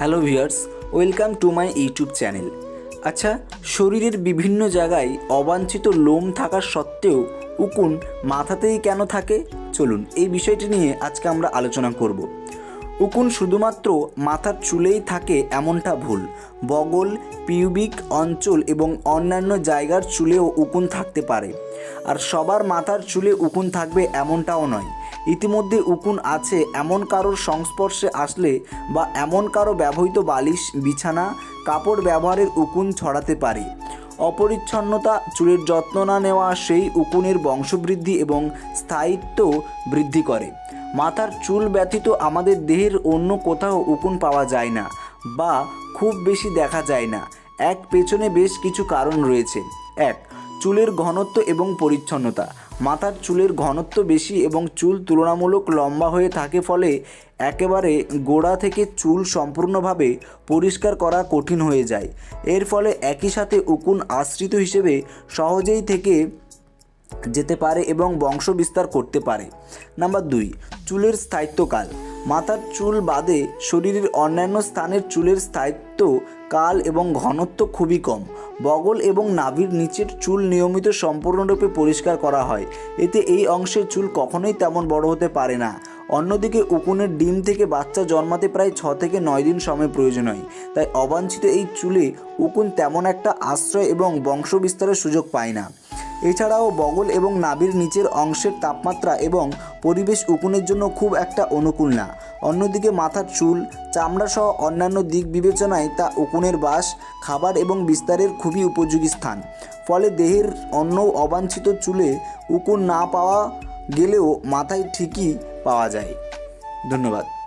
Hello viewers, welcome to my YouTube channel. আচ্ছা শরীরের বিভিন্ন জায়গায় অবাঞ্ছিত লোম থাকা সত্ত্বেও উকুন মাথাতেই কেন থাকে? চলুন, এই বিষয়টি নিয়ে আজকে আমরা আলোচনা করব। উকুন শুধুমাত্র মাথার চুলেই থাকে এমনটা ভুল। বগল, পিউবিক অঞ্চল এবং অন্যান্য জায়গার চুলেও উকুন থাকতে পারে। আর সবার মাথার চুলে উকুন থাকবে এমনটাও নয়। ইতিমধ্যে উকুন আছে এমন কারোর সংস্পর্শে আসলে বা এমন কারও ব্যবহৃত বালিশ, বিছানা, কাপড় ব্যবহারের উকুন ছড়াতে পারে। অপরিচ্ছন্নতা, চুলের যত্ন না নেওয়া সেই উকুনের বংশবৃদ্ধি এবং স্থায়িত্ব বৃদ্ধি করে। মাথার চুল ব্যতীত আমাদের দেহের অন্য কোথাও উকুন পাওয়া যায় না বা খুব বেশি দেখা যায় না। এক পেছনে বেশ কিছু কারণ রয়েছে। এক, চুলের ঘনত্ব এবং পরিচ্ছন্নতা। মাথার চুলের ঘনত্ব বেশি এবং চুল তুলনামূলক লম্বা হয়ে থাকে ফলে একেবারে গোড়া থেকে চুল সম্পূর্ণভাবে পরিষ্কার করা কঠিন হয়ে যায়। এর ফলে একই সাথে উকুন আশ্রিত হিসেবে সহজেই থেকে যেতে পারে এবং বংশ বিস্তার করতে পারে। নাম্বার দুই, চুলের স্থায়িত্বকাল। মাথার চুল বাদে শরীরের অন্যান্য স্থানের চুলের স্থায়িত্ব, কাল এবং ঘনত্ব খুবই কম। বগল এবং নাভির নিচের চুল নিয়মিত সম্পূর্ণরূপে পরিষ্কার করা হয়। এতে এই অংশের চুল কখনোই তেমন বড় হতে পারে না। অন্যদিকে উকুনের ডিম থেকে বাচ্চা জন্মাতে প্রায় ছ থেকে নয় দিন সময় প্রয়োজন হয়। তাই অবাঞ্ছিত এই চুলে উকুন তেমন একটা আশ্রয় এবং বংশ বিস্তারের সুযোগ পায় না। এছাড়াও বগল এবং নাভির নিচের অংশের তাপমাত্রা এবং পরিবেশ উকুনের জন্য খুব একটা অনুকূল না। অন্যদিকে মাথার চুল, চামড়া সহ অন্যান্য দিক বিবেচনায় তা উকুনের বাস, খাবার এবং বিস্তারের খুবই উপযোগী স্থান। ফলে দেহের অন্য অবাঞ্ছিত চুলে উকুন না পাওয়া গেলেও মাথায় ঠিকই পাওয়া যায়। ধন্যবাদ।